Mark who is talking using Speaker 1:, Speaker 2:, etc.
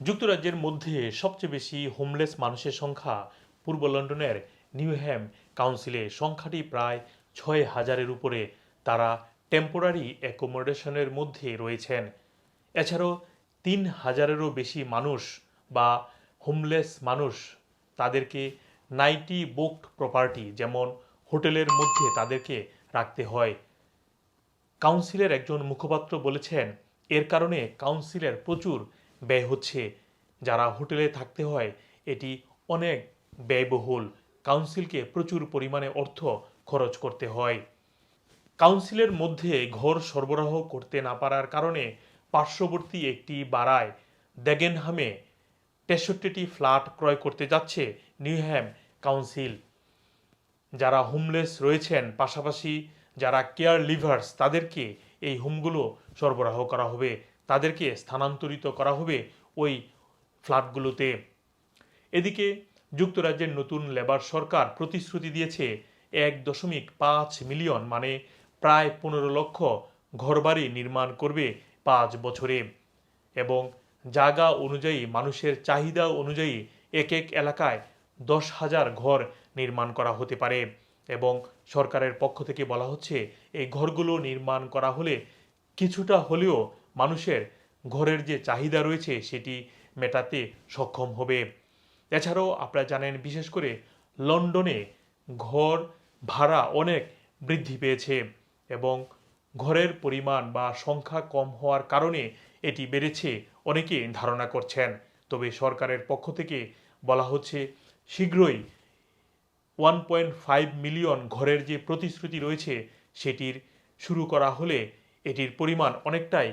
Speaker 1: যুক্তরাজ্যের মধ্যে সবচেয়ে বেশি হোমলেস মানুষের সংখ্যা পূর্ব লন্ডনের নিউহ্যাম কাউন্সিলে। সংখ্যাটি প্রায় ছয় হাজারের উপরে। তারা টেম্পোরারি অ্যাকোমোডেশনের মধ্যে রয়েছেন। এছাড়াও তিন হাজারেরও বেশি মানুষ বা হোমলেস মানুষ তাদেরকে নাইটি বুকড প্রপার্টি যেমন হোটেলের মধ্যে তাদেরকে রাখতে হয়। কাউন্সিলের একজন মুখপাত্র বলেছেন, এর কারণে কাউন্সিলের প্রচুর ব্যয় হচ্ছে। যারা হোটেলে থাকতে হয়, এটি অনেক ব্যয়বহুল। কাউন্সিলকে প্রচুর পরিমাণে অর্থ খরচ করতে হয়। কাউন্সিলের মধ্যে ঘর সরবরাহ করতে না পারার কারণে পার্শ্ববর্তী একটি বাড়ায় ডেগেনহামে তেষট্টিটি ফ্ল্যাট ক্রয় করতে যাচ্ছে নিউহ্যাম কাউন্সিল। যারা হোমলেস রয়েছেন, পাশাপাশি যারা কেয়ার লিভার্স তাদেরকে এই হোমগুলো সরবরাহ করা হবে। তাদেরকে স্থানান্তরিত করা হবে ওই ফ্ল্যাটগুলোতে। এদিকে যুক্তরাজ্যের নতুন লেবার সরকার প্রতিশ্রুতি দিয়েছে এক দশমিক পাঁচ মিলিয়ন মানে প্রায় পনেরো লক্ষ ঘরবাড়ি নির্মাণ করবে পাঁচ বছরে। এবং জায়গা অনুযায়ী, মানুষের চাহিদা অনুযায়ী এক এক এলাকায় দশ হাজার ঘর নির্মাণ করা হতে পারে। এবং সরকারের পক্ষ থেকে বলা হচ্ছে, এই ঘরগুলো নির্মাণ করা হলে কিছুটা হলেও মানুষের ঘরের যে চাহিদা রয়েছে সেটি মেটাতে সক্ষম হবে। এছাড়াও আপনারা জানেন, বিশেষ করে লন্ডনে ঘর ভাড়া অনেক বৃদ্ধি পেয়েছে এবং ঘরের পরিমাণ বা সংখ্যা কম হওয়ার কারণে এটি বেড়েছে অনেকে ধারণা করছেন। তবে সরকারের পক্ষ থেকে বলা হচ্ছে, শীঘ্রই ওয়ান পয়েন্ট ফাইভ মিলিয়ন ঘরের যে প্রতিশ্রুতি রয়েছে সেটির শুরু করা হলে এটির পরিমাণ অনেকটাই